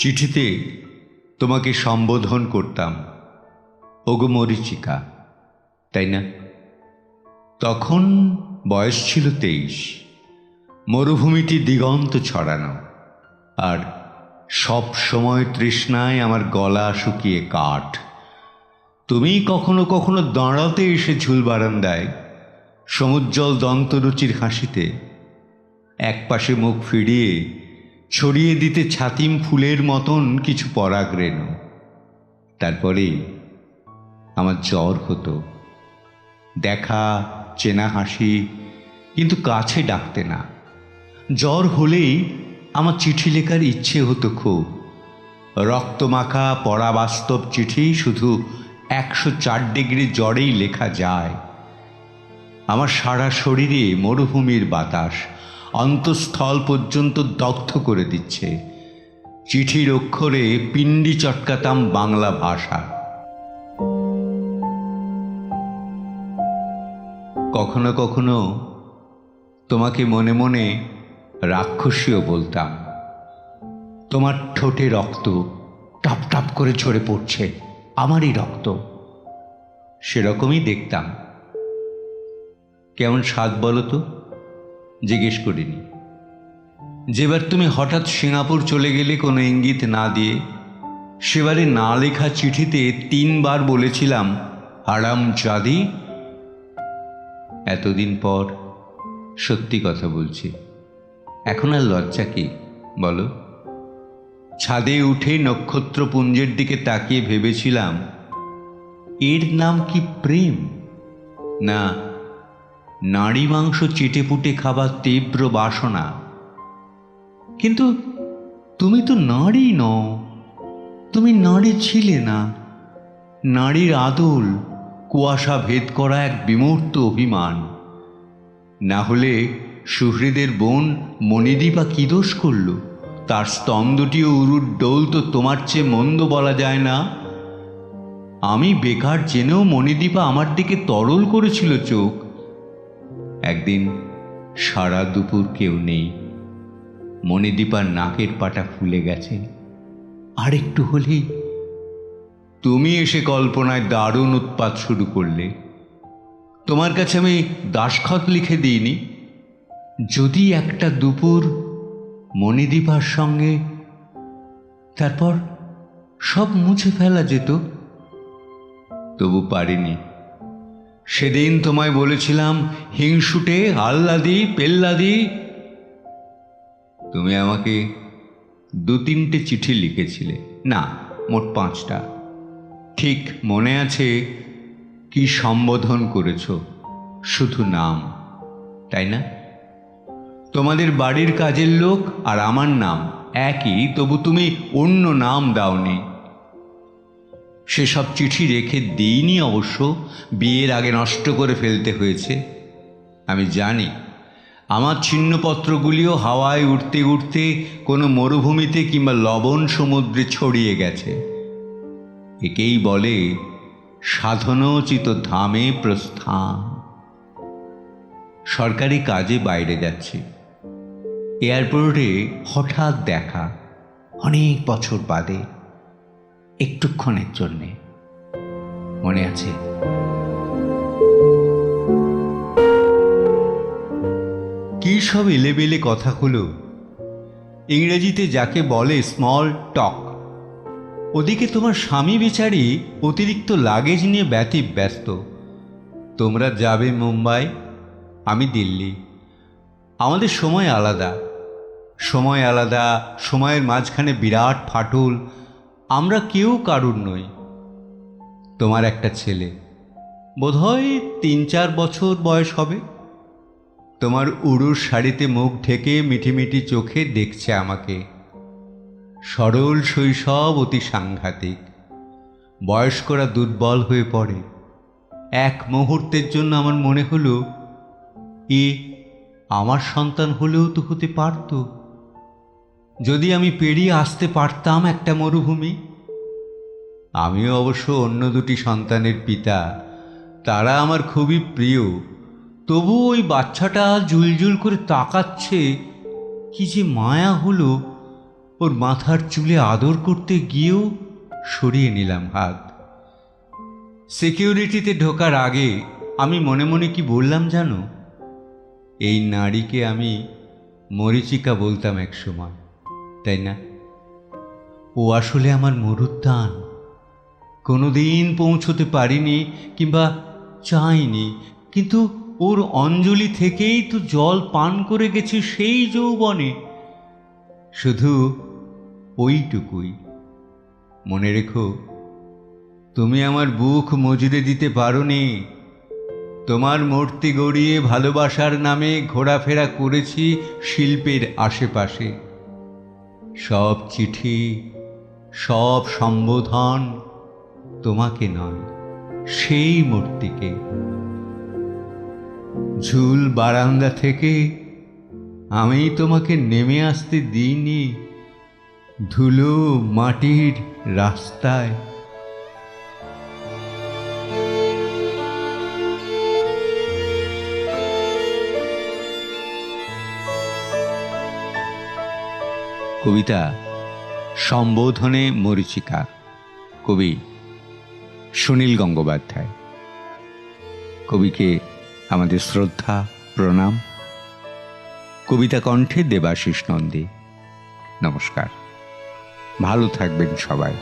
চিঠিতে তোমাকে সম্বোধন করতাম, ওগো মরিচিকা, তাই না? তখন বয়স ছিল তেইশ, মরুভূমিটি দিগন্ত ছড়ানো, আর সব সময় তৃষ্ণায় আমার গলা শুকিয়ে কাঠ। তুমি কখনো কখনো দাঁড়াতে এসে ঝুল বারান্দায়, সমুজ্জ্বল দন্তরুচির হাসিতে, একপাশে মুখ ফিরিয়ে ছড়িয়ে দিতে ছাতিম ফুলের মতন কিছু পরাগ রেণু তারপরে আমার জ্বর হতো। দেখা, চেনা হাসি, কিন্তু কাছে ডাকতে না। জ্বর হলেই আমার চিঠি লেখার ইচ্ছে হতো খুব। রক্তমাখা পড়া বাস্তব চিঠি শুধু একশো চার ডিগ্রি জ্বরেই লেখা যায়। আমার সারা শরীরে মরুভূমির বাতাস অন্তঃস্থল পর্যন্ত দগ্ধ করে দিচ্ছে। চিঠির অক্ষরে পিণ্ডি চটকাতাম বাংলা ভাষা। কখনো কখনো তোমাকে মনে মনে রাক্ষসীও বলতাম। তোমার ঠোঁটে রক্ত টপ টপ করে ঝরে পড়ছে, আমারই রক্ত। সেরকমই দেখতাম। কেমন স্বাদ বলো তো? জিজ্ঞেস করিনি। যেবার তুমি হঠাৎ সিঙ্গাপুর চলে গেলে কোনো ইঙ্গিত না দিয়ে, সেবারে না লেখা চিঠিতে তিনবার বলেছিলাম হারাম জাদি এতদিন পর সত্যি কথা বলছি। এখন আর লজ্জা কি, বলো? ছাদে উঠে নক্ষত্রপুঞ্জের দিকে তাকিয়ে ভেবেছিলাম, এর নাম কি প্রেম? না নারী মাংস চেটেপুটে খাবার তীব্র বাসনা। কিন্তু তুমি তো নারী নও। তুমি নারী ছিলে না। নারীর আদল, কুয়াশা ভেদ করা এক বিমূর্ত অভিমান। না হলে সুহৃদের বোন মণিদীপা কি দোষ করল? তার স্তন দুটিও উরুর ডোল তো তোমার চেয়ে মন্দ বলা যায় না। আমি বেকার জেনেও মণিদীপা আমার দিকে তরল করেছিল চোখ। একদিন সারা দুপুর কেউ নেই। মণিদীপার নাকের পাটা ফুলে গেছে। আর একটু হলেই তুমি এসে কল্পনায় দারুণ উৎপাত শুরু করলে। তোমার কাছে আমি দাসখত লিখে দিইনি। যদি একটা দুপুর মণিদীপার সঙ্গে, তারপর সব মুছে ফেলা যেত, তবু পারিনি। সেদিন তোমায় বলেছিলাম, হিংসুটে, আল্লাদি, পেল্লাদি। তুমি আমাকে দু তিনটে চিঠি লিখেছিলে। না, মোট পাঁচটা। ঠিক মনে আছে কি সম্বোধন করেছ? শুধু নাম, তাই না? তোমাদের বাড়ির কাজের লোক আর আমার নাম একই, তবু তুমি অন্য নাম দাওনি। সেসব চিঠি রেখে দিইনি অবশ্য, বিয়ের আগে নষ্ট করে ফেলতে হয়েছে। আমি জানি, আমার ছিন্নপত্রগুলিও হাওয়ায় উঠতে উঠতে কোনো মরুভূমিতে কিংবা লবণ সমুদ্রে ছড়িয়ে গেছে। একেই বলে সাধনোচিত ধামে প্রস্থান। সরকারি কাজে বাইরে যাচ্ছি। এয়ারপোর্টে হঠাৎ দেখা, অনেক বছর বাদে। একটুক্ষণের জন্যে। মনে আছে? কী সব এলেবেলে কথা হলো? ইংরেজিতে যাকে বলে স্মল টক ওদিকে তোমার স্বামী বেচারি অতিরিক্ত লাগেজ নিয়ে ব্যতি ব্যস্ত। তোমরা যাবে মুম্বাই, আমি দিল্লি। আমাদের সময় আলাদা। সময় আলাদা, সময়ের মাঝখানে বিরাট ফাটল আমরা কেউ কারুর নই। তোমার একটা ছেলে। বোধহয় তিন চার বছর বয়স হবে। তোমার উড়ুর শাড়িতে মুখ ঢেকে মিঠিমিঠি চোখে দেখছে আমাকে। সরল শৈশব অতি সাংঘাতিক। বয়স্করা দুর্বল হয়ে পড়ে। এক মুহূর্তের জন্য আমার মনে হলো, এ, আমার সন্তান হলেও তো হতে পারত। যদি আমি পেরিয়ে আসতে পারতাম একটা মরুভূমি? আমিও অবশ্য অন্য দুটি সন্তানের পিতা। তারা আমার খুবই প্রিয়। তবু ওই বাচ্চাটা জুলজুল করে তাকাচ্ছে, কি যে মায়া হলো। ওর মাথার চুলে আদর করতে গিয়েও সরিয়ে নিলাম হাত। সিকিউরিটিতে ঢোকার আগে আমি মনে মনে কি বললাম জানো? এই নারীকে আমি মরিচিকা বলতাম এক সময়। তাই না? ও আসলে আমার মরুদ্যান। কোনোদিন পৌঁছতে পারিনি কিংবা চাইনি, কিন্তু ওর অঞ্জলি থেকেই তো জল পান করে গেছি সেই যৌবনে। শুধু ওইটুকুই। মনে রেখো, তুমি আমার বুক মজুরে দিতে পারোনি। তোমার মূর্তি গড়িয়ে ভালোবাসার নামে ঘোরাফেরা করেছি শিল্পের আশেপাশে। সব চিঠি, সব সম্বোধন তোমাকে নয়, সেই মূর্তিকে। ঝুল বারান্দা থেকে আমি তোমাকে নেমে আসতে দিইনি, ধুলো মাটির রাস্তায়। কবিতা সম্বোধনে মরিচিকা, কবি সুনীল গঙ্গোপাধ্যায়। কবিকে আমাদের শ্রদ্ধা, প্রণাম। কবিতা কণ্ঠে দেবাশিস নন্দী। নমস্কার। ভালো থাকবেন সবাই।